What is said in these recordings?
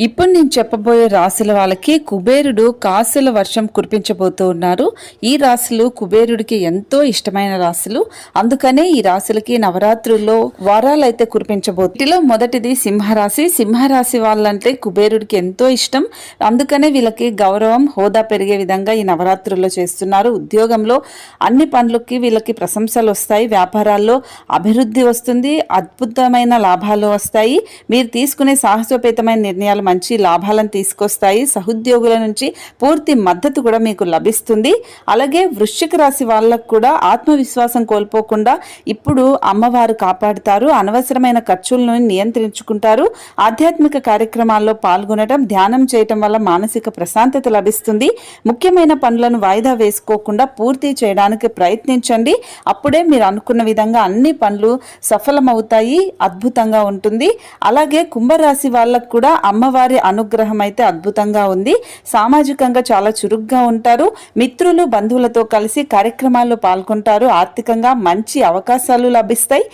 ఇప్పుడు నేను చెప్పబోయే రాశుల వాళ్ళకి కుబేరుడు కాసుల వర్షం కురిపించబోతూ ఉన్నారు. ఈ రాశులు కుబేరుడికి ఎంతో ఇష్టమైన రాశులు. అందుకనే ఈ రాశులకి నవరాత్రుల్లో వారాలు అయితే కురిపించబోతు. వీటిలో మొదటిది సింహరాశి. సింహరాశి వాళ్ళంటే కుబేరుడికి ఎంతో ఇష్టం. అందుకనే వీళ్ళకి గౌరవం హోదా పెరిగే విధంగా ఈ నవరాత్రుల్లో చేస్తున్నారు. ఉద్యోగంలో అన్ని పనులకి వీళ్ళకి ప్రశంసలు వస్తాయి. వ్యాపారాల్లో అభివృద్ధి వస్తుంది. అద్భుతమైన లాభాలు వస్తాయి. మీరు తీసుకునే సాహసోపేతమైన నిర్ణయాలు మంచి లాభాలను తీసుకొస్తాయి. సహోద్యోగుల నుంచి పూర్తి మద్దతు కూడా మీకు లభిస్తుంది. అలాగే వృశ్చిక రాశి వాళ్ళకు కూడా ఆత్మవిశ్వాసం కోల్పోకుండా ఇప్పుడు అమ్మవారు కాపాడుతారు. అనవసరమైన ఖర్చులను నియంత్రించుకుంటారు. ఆధ్యాత్మిక కార్యక్రమాల్లో పాల్గొనడం ధ్యానం చేయటం వల్ల మానసిక ప్రశాంతత లభిస్తుంది. ముఖ్యమైన పనులను వాయిదా వేసుకోకుండా పూర్తి చేయడానికి ప్రయత్నించండి. అప్పుడే మీరు అనుకున్న విధంగా అన్ని పనులు సఫలమవుతాయి. అద్భుతంగా ఉంటుంది. అలాగే కుంభరాశి వాళ్ళకు కూడా అమ్మవారి అనుగ్రహం అయితే అద్భుతంగా ఉంది. సామాజికంగా చాలా చురుగ్గా ఉంటారు. మిత్రులు బంధువులతో కలిసి కార్యక్రమాల్లో పాల్గొంటారు. ఆర్థికంగా మంచి అవకాశాలు లభిస్తాయి.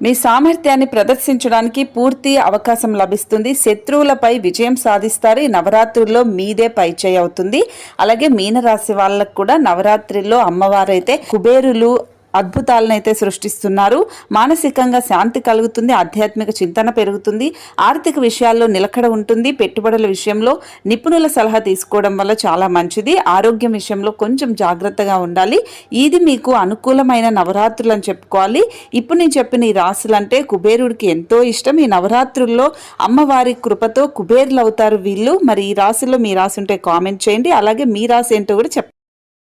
మీ సామర్థ్యాన్ని ప్రదర్శించడానికి పూర్తి అవకాశం లభిస్తుంది. శత్రువులపై విజయం సాధిస్తారు. ఈ నవరాత్రుల్లో మీదే పైచేయి అవుతుంది. అలాగే మీనరాశి వాళ్ళకు కూడా నవరాత్రిలో అమ్మవారైతే కుబేరులు అద్భుతాలనైతే సృష్టిస్తున్నారు. మానసికంగా శాంతి కలుగుతుంది ఆధ్యాత్మిక చింతన పెరుగుతుంది ఆర్థిక విషయాల్లో నిలకడ ఉంటుంది. పెట్టుబడుల విషయంలో నిపుణుల సలహా తీసుకోవడం వల్ల చాలా మంచిది. ఆరోగ్యం విషయంలో కొంచెం జాగ్రత్తగా ఉండాలి. ఇది మీకు అనుకూలమైన నవరాత్రులు అని చెప్పుకోవాలి. ఇప్పుడు నేను చెప్పిన ఈ రాశులు అంటే కుబేరుడికి ఎంతో ఇష్టం. ఈ నవరాత్రుల్లో అమ్మవారి కృపతో కుబేరులు అవుతారు వీళ్ళు. మరి ఈ రాశుల్లో మీ రాసి ఉంటే కామెంట్ చేయండి. అలాగే మీ రాశి ఏంటో కూడా చెప్పండి.